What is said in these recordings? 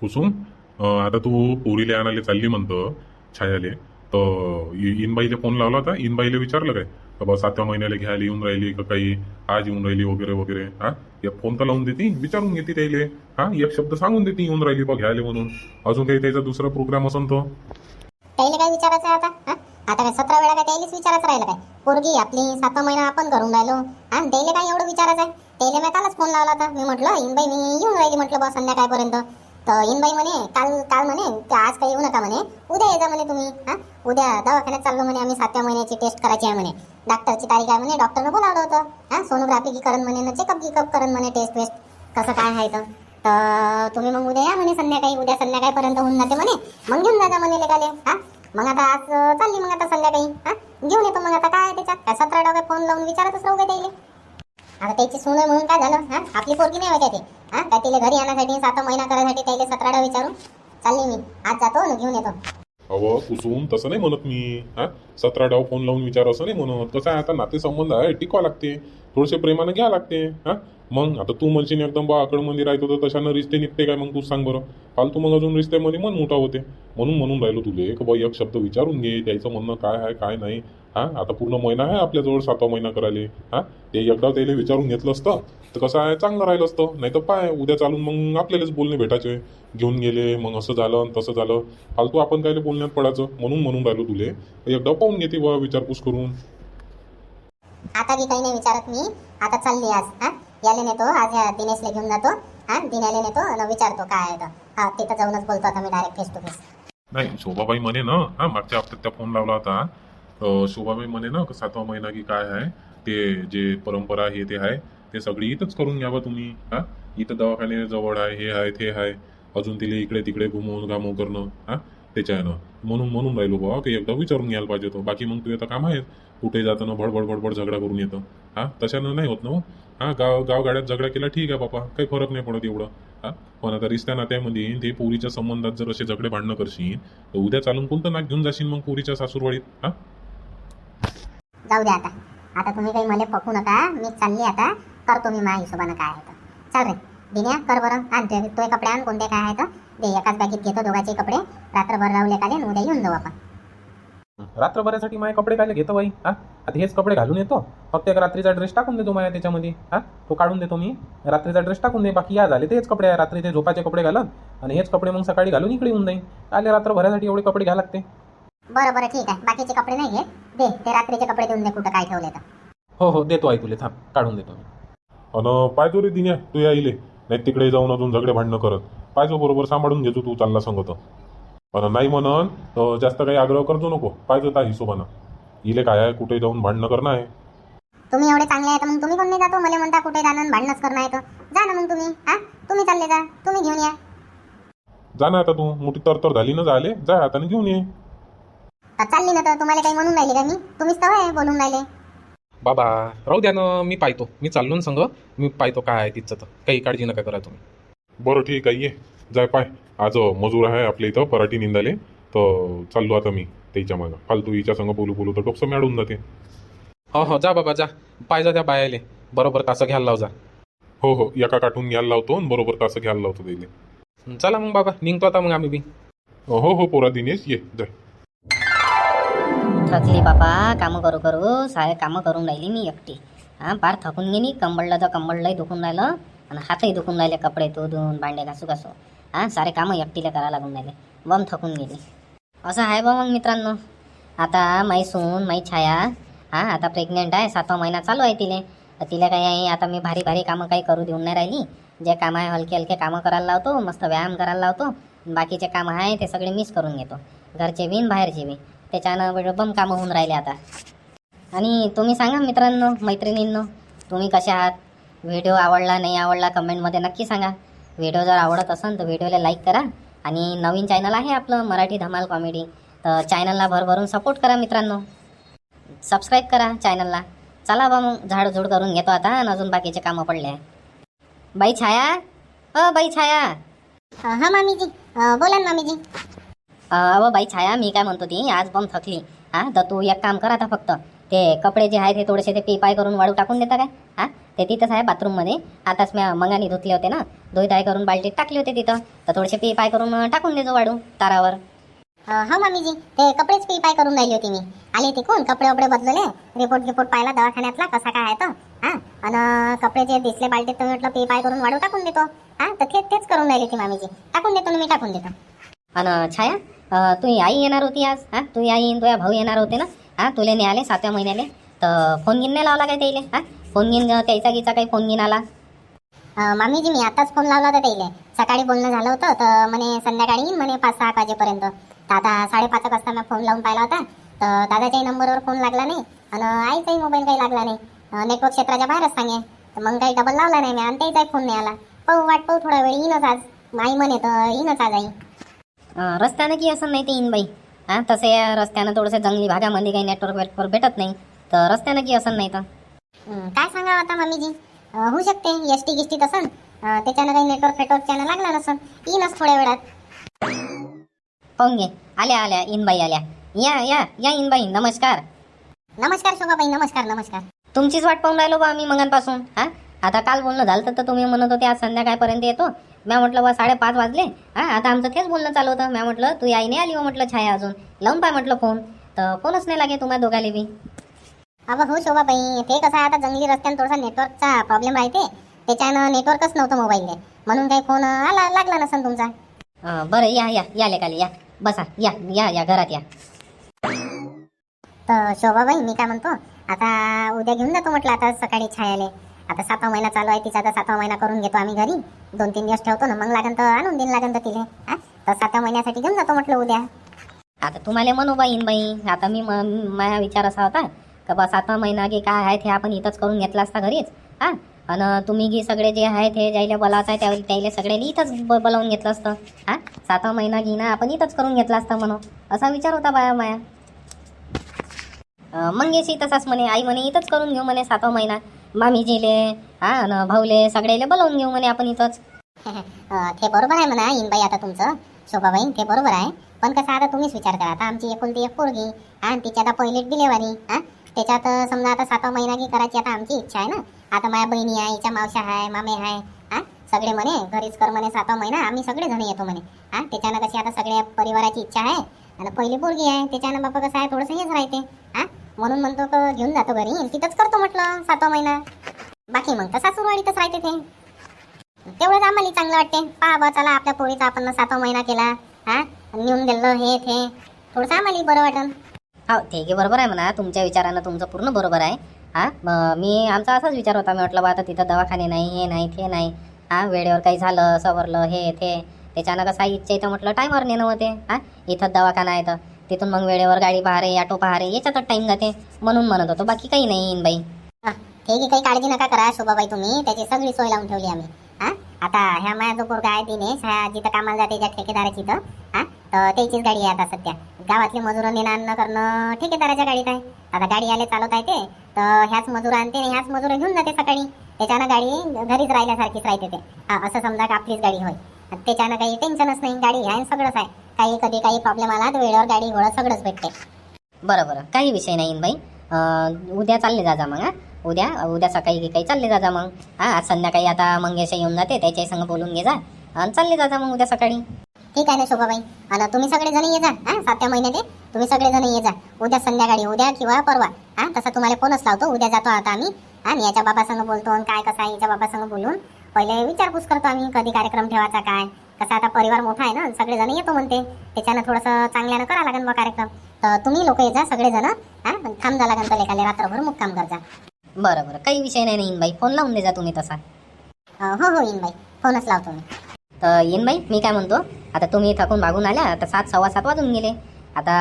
कुसुम आता तू पोरीले आणायला चालली म्हणतं छायाले. तर इनबाईले फोन लावला होता इनबाईले विचारलं काय? का बा सातव्या महिन्याला घ्यायला येऊन राहिली का काही? आज येऊन राहिली वगैरे वगैरे. हा? एक फोन तर लावून देते विचारून घेते त्याले. हा? एक शब्द सांगून देते येऊन राहिली बा घ्यायला म्हणून. अजून काही त्याचा दुसरा प्रोग्राम असन तो? त्याला काय विचारायचं आता? हा? आता काय सतरा वेळा काय त्यालाच विचारायचं राहिलं काय? पोरगी आपली सातवा महिना आपण करून राहिलो. हा? त्याला काय एवढं विचारायचं आहे? त्याला मी कालच फोन लावला होता. मी म्हटलं इनबाई मी येऊन राहिली म्हटलं बा संध्याकाळपर्यंत. तर इनबाई म्हणे काल काल म्हणे आज काही येऊ नका म्हणे. उद्या येजा म्हणे तुम्ही हा? उद्या दवाखान्यात चाललो म्हणे आम्ही सातव्या महिन्याची टेस्ट करायची आहे म्हणे. डॉक्टरची तारीख आहे म्हणे डॉक्टरनं बोलावलं होतं हा? सोनोग्राफी की करण म्हणे चेकअप गिकअप करण म्हणे टेस्ट वेस्ट कसं काय आहे तर? तर तुम्ही मग उद्या या म्हणे संध्याकाळी उद्या संध्याकाळपर्यंत होऊन जाते म्हणे. मग घेऊन जा म्हणे लेकाले हा? मग आता आज चालली मग आता संध्याकाळी हा? घेऊन येतो मग आता काय आहे त्याच्यात? काय सतरा डॉक्टर फोन लावून विचारतच राहू का त्याला आता त्याची सुन म्हणून काय झालं हा? आपली पोरगी नाही होत्या ते हा काय तिला घरी आणण्यासाठी सात महिना करायसाठी त्याला सतराडा विचारून चालली मी. आज जातो आणि घेऊन येतो. अहो कुसुम तसं नाही म्हणत मी. हा? सतरा डाव फोन लावून विचार असं नाही म्हणत. कसं आहे आता नातेसंबंध आहे टिकवा लागते. थोडेसे प्रेमानं घ्या लागते. हा? मग आता तू म्हणशील एकदम बा आकडमध्ये राहतो तर तशानं रिश्ते निघते काय? मग तू सांग बरं. फालतू मग अजून रिश्त्यामध्ये मन मोठा होते. म्हणून म्हणून राहिलो तुले. एक बा एक शब्द विचारून घे. त्याचं म्हणणं काय आहे काय नाही. हा? आता पूर्ण महिना आहे आपल्याजवळ सातवा महिना करायला. हा? ते एकदा त्याला विचारून घेतलं असतं तर कसं आहे? चांगलं राहिलं असतं. नाही तर पाय उद्या चालून मग आपल्यालाच बोलणे भेटायचे. घेऊन गेले मग असं झालं आणि तसं झालं. फालतू आपण कायले बोलण्यात पडायचं. म्हणून म्हणून राहिलो तुले. एकदा पाहून घेते बा विचारपूस करून. आता बी काही नाही विचारत मी. आता चालली आज. हा? याला नेतो आज या दिनेशला घेऊन जातो. हा दिन्याला नेतो आणि विचारतो काय आहे तर. हा तिथं जाऊनच बोलतो आता मी डायरेक्ट फेस टू फेस नाही शोभाबाई म्हणे ना हा मागच्या हप्त्यात त्या फोन लावला होता. शोभाबाई म्हणे ना का सातवा महिना की काय आहे ते जे परंपरा हे ते आहे ते सगळी इथंच करून घ्यावं तुम्ही. हा इथं दवाखाने जवळ आहे हे आहे ते आहे. अजून तिला इकडे तिकडे घुमवून घामव करणं हा त्याच्यानं. म्हणून म्हणून राहिलो बाबा की एकदा विचारून घ्यायला पाहिजे तो बाकी मग तू आता काम आहे कुठे जाताना भडबड भडबड झगडा करून येतं. हा? तशानं नाही होत ना हो. हा? गाव गावगाड्यात झगडा केला ठीक आहे बापा. काही फरक नाही पडत एवढं. हा? पण आता रिश्त्या नात्यामध्ये ते पोरीच्या संबंधात जर असे झगडे भांडणं करशील तर उद्या चालून कोणतं नाक घेऊन जाशील मग पोरीच्या सासूरवाडीत? हा? जाऊ द्या आता. आता तुम्ही काही मला पकू नका. मी चालली आता. करतो मी माझ्या हिशोबानं काय आहे तर. रे. दिन्या कर बरं. आणते तो. कपडे आण. कोणते काय आहे तर. ते एकाच बॅगेत घेतो दोघांचे कपडे. रात्रभर राहू लेकाले उद्या येऊन जाऊ आपण. रात्रभरासाठी माझे कपडे काय घेतो बाई? हा? आता हेच कपडे घालून येतो. फक्त एक रात्रीचा ड्रेस टाकून देतो माझ्या त्याच्यामध्ये. हा? तो काढून देतो मी. रात्रीचा ड्रेस टाकून दे. बाकी या झाले तेच कपडे. आहे रात्री ते झोपाचे कपडे घालत आणि हेच कपडे मग सकाळी घालून इकडे येऊन जाईन. आले रात्रभरासाठी एवढे कपडे घ्या लागते? बरं बरं ठीक आहे. बाकीचे कपडे नाही घेत. दे ते रात्रीचे कपडे देऊन दे कुठं काय ठेवले तर. हो हो देतो आई तुले. थांब काढून देतो मी. अन पाहिजो रे दिन्या तू या इले. नाही तिकडे जाऊन अजून झगडे भांडणं करत. पाहिजो बरोबर सांभाळून घेतो तू चालला सांगतो. अन नाही म्हणन तर जास्त काही आग्रह करतो नको. पाहिजे त्या हिशोबानं. इले काय आहे कुठे जाऊन भांडणं करणं आहे? तुम्ही एवढे चांगले आहे तर मग तुम्ही कोण नाही जातो? मला म्हणता कुठे जाणं आणि भांडणच करणं आहे तर. जा ना मग तुम्ही हा? तुम्ही चालले जा तुम्ही घेऊन या. जा ना आता तू मोठी तरतर झाली ना झाले. जा हाताने घेऊन ये. तर चालली ना तर तुम्हाला काही म्हणून राहिले का मी? तुम्हीच तर होय बोलून राहिले. बाबा राहू द्या ना मी पाहतो. मी चाललो ना संग. मी पाहतो काय आहे तिथचं तर. काही काळजी नका करा तुम्ही. बरं ठीक आहे ये. जाय पाय. आज मजूर आहे आपल्या इथं पराठी निंदाले. तर चाललो आता मी त्याच्या मागं. फालतू हिच्या संग बोलू बोलू तर डोकसं मॅडून जाते. हो हो जा बाबा जा. पाहिजे त्या बायाले. बरोबर तासं घ्यायला लाव जा. हो हो एका काठून घ्यायला लावतो आणि बरोबर तासं घ्यायला लावतो त्याला. चला मग बाबा निघतो आता मग आम्ही बी. हो हो पोरा दिनेश ये जाय थकली बापा कामं करू करू. सारे कामं करून राहिली मी एकटी. हां फार थकून गेली. कंबळलं तर कंबळलंही दुखून राहिलं. आणि हातही दुखून राहिले कपडे तो धुवून भांडे घासू घासू. हां सारे कामं एकटीला करायला लागून राहिले. बम थकून गेली. असं आहे बा मग मित्रांनो. आता माई सून माई छाया हां आता प्रेग्नेंट आहे सातवा महिना चालू आहे तिले. तिला काही आता मी भारी भारी कामं काही करू देऊन नाही राहिली. जे काम आहे हलके हलके कामं करायला लावतो मस्त व्यायाम करायला लावतो. बाकीचे कामं आहे ते सगळे मीच करून घेतो. घरचे बीन बाहेरचे बी. त्याच्यानं बम कामं होऊन राहिले आता. आणि तुम्ही सांगा मित्रांनो मैत्रिणींनो तुम्ही कसे आहात? व्हिडिओ आवडला नाही आवडला कमेंटमध्ये नक्की सांगा. व्हिडिओ जर आवडत असेल तर व्हिडिओला लाईक करा. आणि नवीन चॅनल आहे आपलं मराठी धमाल कॉमेडी तर चॅनलला भरभरून सपोर्ट करा मित्रांनो. सबस्क्राईब करा चॅनलला चला बा मग झाडझूड करून घेतो आता. आणि अजून बाकीचे कामं पडले. आहे बाई छाया? अ बाई छाया. हा मामीजी. बोला ना मामीजी. अव बाई छाया मी काय म्हणतो ती आज बम थकली. हा तर तू एक काम कर आता फक्त. ते कपडे जे आहेत ते थोडेसे ते पी पाय करून वाळू टाकून देता काय? हा? ते तिथंच आहे बाथरूममध्ये. आताच मी मंगाने धुतले होते ना. धुई धाय करून बाल्टीत टाकले होते तिथं. तर थोडेसे पी पाय करून टाकून देतो वाढू तारावर. हो मामीजी ते कपडेच पी पाय करून राहिली होती मी. आली तिकून कपडे वपडे बदलले? रिपोर्ट रिपोर्ट पाहिला दवाखान्यातला कसा काय आहे तो? हा? आणि कपडे जे दिसले बाल्टीत तर म्हटलं पी पाय करून वाढू टाकून देतो. हा? तर तेच तेच करून राहिली होती मामीजी. टाकून देतो मी टाकून देतो. आणि छाया तुझी आई येणार होती आज? हा? तुझी आई तुझ्या भाऊ येणार होते ना? हा? तुले आले सातव्या महिन्याले. तर फोन घेऊन नाही लावला काय त्याइले हा? फोन घेऊन त्याचा गिचा काही फोन घेऊन आला. अं, मामीजी मी आताच फोन लावला होता त्याला सकाळी बोलणं झालं होतं तर म्हणे संध्याकाळी येईन म्हणे पाच सहा वाजेपर्यंत. तर आता साडेपाच वाजता मी फोन लावून पाहिला होता तर दादाच्याही नंबरवर फोन लागला नाही आणि आईचाही मोबाईल काही लागला नाही. नेटवर्क क्षेत्राच्या बाहेरच सांगे. तर मग काही डबल लावला नाही मी आणि त्याचाही फोन नाही आला. पाहू वाट पाहू थोडा वेळ येईनच आज. आई म्हणे तर येईनच आज आई. रस्त्यानं की असं नाही ते येईन बाई. हां तसे या रस्त्यानं थोडंसं जंगली भागामध्ये काही नेटवर्क वेटवर्क भेटत नाही. तर रस्त्यानं की असं नाही तर. काय सांगावं आता मामीजी अं, होऊ शकते एस टी गिस्टीत असन त्याच्यानं काही नेटवर्क फेटवर्कच्यानं लागला नसन. येईनच थोड्या वेळात. पाहून घे आल्या आल्या इनबाई आल्या. या या या इनबाई नमस्कार. नमस्कार शोभाबाई नमस्कार नमस्कार. तुमचीच वाट पाहून राहिलो बा मी मंगांपासून हा? आता काल बोलणं झालं तर- तुम्ही म्हणत होते आज संध्याकाळपर्यंत येतो. म्या म्हटलं बा साडेपाच वाजले. हा आता आमचं तेच बोलणं चालू होतं. म्या म्हटलं तू आई नाही आली हो म्हटलं छाया अजून. लावून पाय म्हटलं फोन. तर फोनच नाही लागे तुम्हाला दोघाले बी. अबा हो शोभाबाई ते कसं आहे आता जंगली रस्त्यानं थोडासा नेटवर्कचा प्रॉब्लेम राहते. त्याच्यानं नेटवर्कच नव्हतं मोबाईलने म्हणून काही फोन आला लागला नसन तुमचा. अं, बरं या या या लेकाले या. बसा या या या घरात या. तर शोभाबाई मी काय म्हणतो आता उद्या घेऊन जातो म्हटलं आता सकाळी छायाले. आता सातवा महिना चालू आहे तिचा तर सातवा महिना करून घेतो आम्ही घरी. दोन तीन दिवस ठेवतो ना मग लागन तर आणून देईन लागन तर तिले. हा? तर सातव्या महिन्यासाठी घेऊन जातो म्हटलं उद्या. आता तुम्हाला म्हणू बा बाई. आता मी म- माझा विचार असा होता तर बा सातवा महिना की काय आहे ते आपण इथंच करून घेतला असता घरीच हा? आणि तुम्ही की सगळे जे आहे ते ज्याला बोलावचं आहे त्या त्याला सगळ्याला इथंच ब बोलावून घेतलं असतं हा? सातवा महिना घेणं आपण इथंच करून घेतला असता म्हणून. असा विचार होता बाया माया. मग येशी तसाच म्हणे आई म्हणे इथंच करून घेऊ म्हणे सातवा महिना. मामीजीले हा? न भाऊले सगळ्याला बोलावून घेऊ म्हणे आपण इथंच. ते बरोबर आहे म्हणा बाई आता तुमचं. शोभाबाई ते बरोबर आहे. पण कसं आता तुम्हीच विचार करा. आता आमची एकुलती एक पोरगी आणि तिच्या आता पहिली डिलेवरी हा? त्याच्यात समजा आता सातवा महिना की करायची आता आमची इच्छा आहे ना. आता माझ्या बहिणी आहे हिच्या मावशा आहे मामे आहे हा? सगळे म्हणे घरीच कर म्हणे सातवा महिना आम्ही सगळे जण येतो म्हणे. हा? त्याच्यानं कशी आता सगळ्या परिवाराची इच्छा आहे. आणि पहिली पोरगी आहे त्याच्यानं बाबा कसं आहे थोडंसं हेच राहते. हा? म्हणून म्हणतो का घेऊन जातो घरी. तिथंच करतो म्हटलं सातवा महिना. बाकी मग तर सासूरवाडीतच राहते ते. तेवढंच आम्हाला चांगलं वाटते. पहा बा चला आपल्या पोळीचा आपण सातवा महिना केला. हा? नेऊन दिलं हे ते. थोडंसं आम्हाला बरं वाटन. हो ठीक आहे बरोबर आहे म्हणा. तुमच्या विचारानं तुमचं पूर्ण बरोबर आहे. हा मी आमचा असाच विचार होता. मी म्हटलं बा आता तिथं दवाखाने नाही हे नाही ते नाही. हा वेळेवर काही झालं सवरलं हे ते. त्याच्यानं कसं इच्छा इथं म्हटलं टायमवर नेणं होते. हा इथं दवाखाना आहे तर. तिथून मग वेळेवर गाडी पहारे ऑटो पहारे याच्यातच टाईम जाते म्हणून म्हणत होतो. बाकी काही नाही इन बाई. हा, ठीक आहे काही काळजी नका करा शोभाबाई तुम्ही. त्याची सगळी सोय लावून ठेवली आम्ही. हा आता ह्या माझा जो पोरगा आहे दिनेश ह्या जिथं कामाला जाते ज्या ठेकेदाराची इथं. हा तर त्याचीच गाडी आहे आता सध्या. गावातली मजुरं नेणं न करणं ठेकेदाराच्या गाडीत आहे. आता गाडी आले चालवत आहे ते तर ह्याच मजूर आणते ह्याच मजूर घेऊन जाते सकाळी. त्याच्यानं गाडी घरीच राहिल्यासारखीच राहते ते. हा असं समजा का आपलीच गाडी होय. त्याच्यानं काही टेन्शनच नाही गाडी आहे सगळंच आहे. काही कधी काही प्रॉब्लेम आला तर वेळेवर गाडी घोडं सगळंच भेटते. बरं बरं. काही विषय नाही बाई अं, उद्या चालले जा मग हा. उद्या उद्या सकाळी काही चालले जा मग हा. आज संध्याकाळी आता मंगेश येऊन जाते त्याच्याही संग बोलून घे जा. आणि चालले जा मग उद्या सकाळी. ठीक आहे ना शोभाबाई. आणि तुम्ही सगळे जण ये जा हा सातव्या महिन्यात तुम्ही सगळे जण ये जा. उद्या संध्याकाळी उद्या किंवा परवा हा तसा तुम्हाला फोनच लावतो. उद्या जातो आता आम्ही आणि याच्या बाबासंग बोलतो आणि काय कसं आहे याच्या बाबासंग बोलून पहिले विचारपूस करतो आम्ही कधी कार्यक्रम ठेवायचा काय. कसं आता परिवार मोठा आहे ना सगळे जण येतो म्हणते. त्याच्यानं थोडंसं चांगल्यानं करा लागेल बा कार्यक्रम. तर तुम्ही लोक ये जा सगळे जण हा थांब जा लागेल तर लेखाले रात्रभर मुक्काम कर जा बरं बरं. काही विषय नाही येईन बाई फोन लावून दे जा तुम्ही तसा. हो हो बाई फोनच लावतो मी. तर बाई मी काय म्हणतो? आता तुम्ही थकून भागून आल्या? आता सात सव्वा सात वाजून गेले. आता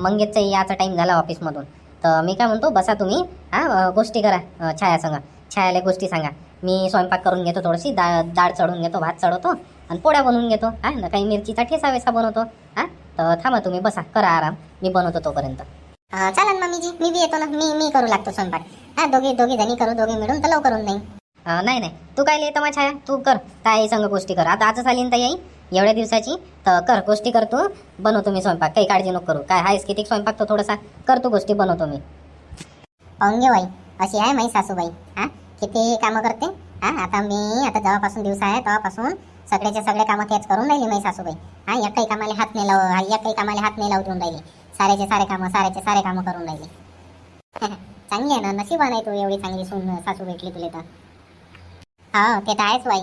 मंगेशचा याचा टाईम झाला ऑफिसमधून तर मी काय म्हणतो बसा तुम्ही हां गोष्टी करा छाया सांगा. छायाला गोष्टी सांगा. मी स्वयंपाक करून घेतो थोडीशी डाळ डाळ चढून घेतो भात चढवतो आणि पोळ्या बनवून घेतो. हा ना काही मिरचीचा ठेसा वेसा बनवतो हां. तर थांबा तुम्ही बसा करा आराम. मी बनवतो तोपर्यंत. अं, चालेल मम्मीजी मी बी येतो ना. मी मी करू लागतो स्वयंपाक. हा दोघी दोघी जणी करू दोघी मिळून तर लवकर होऊन अं, नाही नाही. तू काय येतं माझ्या छाया? तू कर ताई संग गोष्टी कर. आता आजच आली ना ताई एवढ्या दिवसाची? तर कर गोष्टी कर तू. बनवतो मी स्वयंपाक. काही काळजी नको करू. काय आहेस किती स्वयंपाक तो थोडासा? करतो गोष्टी बनवतो मी. पाहून घे बाई अशी आहे माई सासूबाई. हा? किती कामं करते? हा? आता मी आता जेव्हापासून दिवस आहे तेव्हापासून सगळ्याचे सगळे कामं तेच करून राहिली माई सासूबाई. हा? काही कामाला हात नाही लाव काही कामाला हात नाही लावून देऊन राहिली. साऱ्याचे सारे कामं साऱ्याचे सारे कामं करून राहिली. चांगली आहे ना? नशीब आहे तू एवढी चांगली सून सासू भेटली तुला तर. हा ते तर आहेच बाई.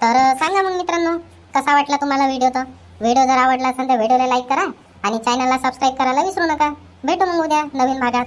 तर सांगा मग मित्रांनो कसा वाटला तुम्हाला व्हिडिओ तर व्हिडिओ जर आवडला असेल तर व्हिडिओला लाईक करा आणि चॅनलला सबस्क्राईब करायला विसरू नका. भेटू मग उद्या नवीन भागात.